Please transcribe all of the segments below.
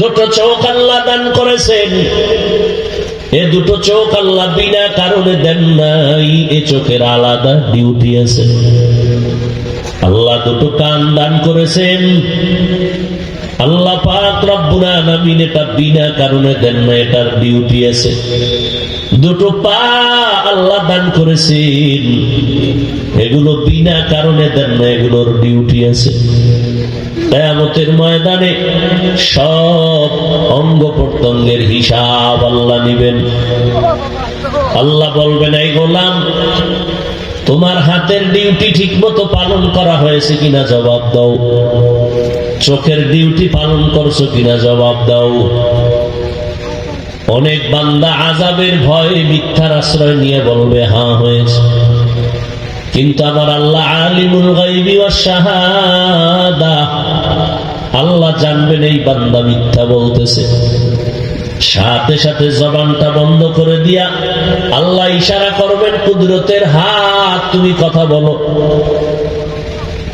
দুটো চোখ আল্লাহ দান করেছেন। এ দুটো চোখ আল্লাহ বিনা কারণে দেন নাই, এ চোখের আলাদা ডিউটি আছে। আল্লাহ দুটো কান দান করেছেন। আল্লাহ পাক এটা বিনা কারণে দেন না এটার ডিউটি আছে। দুটো পা আল্লাহ দান করেছেন। এগুলো বিনা কারণে দেন না, এগুলোর ডিউটি আছে। কেয়ামতের ময়দানে সব অঙ্গ প্রত্যঙ্গের হিসাব আল্লাহ নিবেন। আল্লাহ বলবেন, এই গোলাম, তোমার হাতের ডিউটি ঠিক মতো পালন করা হয়েছে কিনা জবাব দাও। চোখের ডিউটি পালন করছ কিনা জবাব দাও। অনেক বান্দা আজাবের ভয়ে মিথ্যার আশ্রয় নিয়ে বলবে হ্যাঁ হয়েছে। কিন্তু আমার আল্লাহ আলিমুল গাইবি শাহাদা, আল্লাহ জানবেন এই বান্দা মিথ্যা বলতেছে। সাথে সাথে জবানটা বন্ধ করে দিয়া আল্লাহ ইশারা করবেন, কুদরতের হাত তুমি কথা বলো।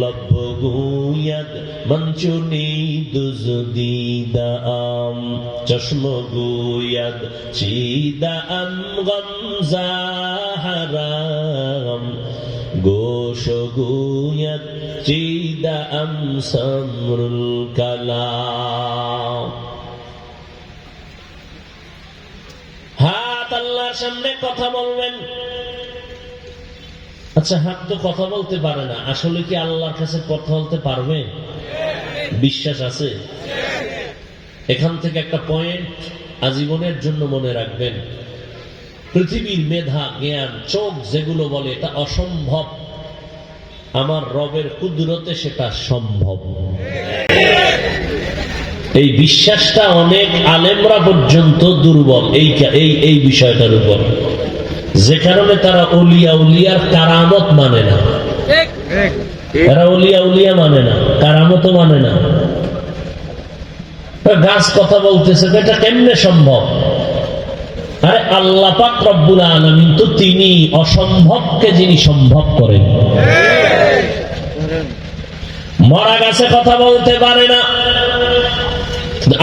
লব্বগুয়াদ মঞ্চুনি দুজদিদা আম চশমগুয়াদ চিদা আম গমজা হারাম গোশগুয়াদ চিদা আম সমরুল কালাম হাত আল্লাহর সামনে কথা বলবেন। আচ্ছা হাত তো কথা বলতে পারে না। আসলে কি আল্লাহর কাছে কথা বলতে পারবে? বিশ্বাস আছে? এখান থেকে একটা পয়েন্ট আজীবনের জন্য মনে রাখবেন। পৃথিবীর মেধা, জ্ঞান, চোখ যেগুলো বলে, এটা অসম্ভব। আমার রবের কুদরতে সেটা সম্ভব। এই বিশ্বাসটা অনেক আলেমরা পর্যন্ত দুর্বল। এই এই বিষয়টার উপর। যে কারণে তারা উলিয়া উলিয়ার কারামত মানে না। তারা উলিয়া উলিয়া মানে না কারামতও মানে না। গাছ কথা বলতেছে তো এটা কেমনে সম্ভব? আরে আল্লাহ পাক রব্বুল আলমিন তো তিনি অসম্ভবকে যিনি সম্ভব করেন। মরা গাছে কথা বলতে পারে না।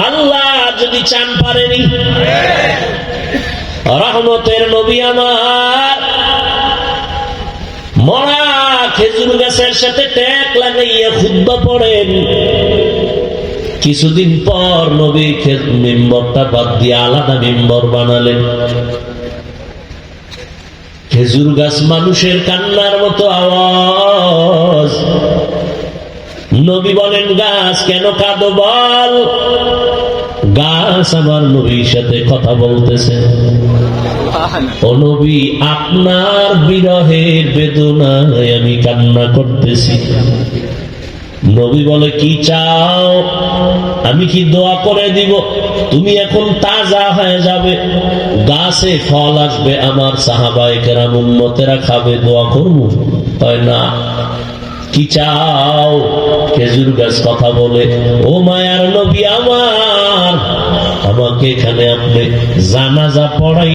আল্লাহ যদি চান পারেনি। রহমতের নবী আমার। মরা খেজুর গাছের সাথে ট্যাক লাগাইয়া খুদ্া পড়েন। কিছুদিন পর নবী মেম্বরটা বাদ দিয়ে আলাদা মেম্বর বানালেন। খেজুর গাছ মানুষের কান্নার মতো আওয়াজ। নবী বলেন, গাছ কেন কাঁদো বল? গাছ আমার নবীর সাথে কথা বলতেছে। ও নবী আপনার বিরহের বেদনায় আমি কান্না করতেছি। নবী বলে, কি চাও? আমি কি দোয়া করে দিব? তুমি এখন তাজা হয়ে যাবে। গাছে ফল আসবে, আমার সাহাবাই কেরাম উন্মতেরা খাবে, দোয়া করব? তাই না। কি চাও? খেজুর গাছ কথা বলে, ও মায়ার নবী আমার আমাকে এখানে আপনি জানাজা পড়াই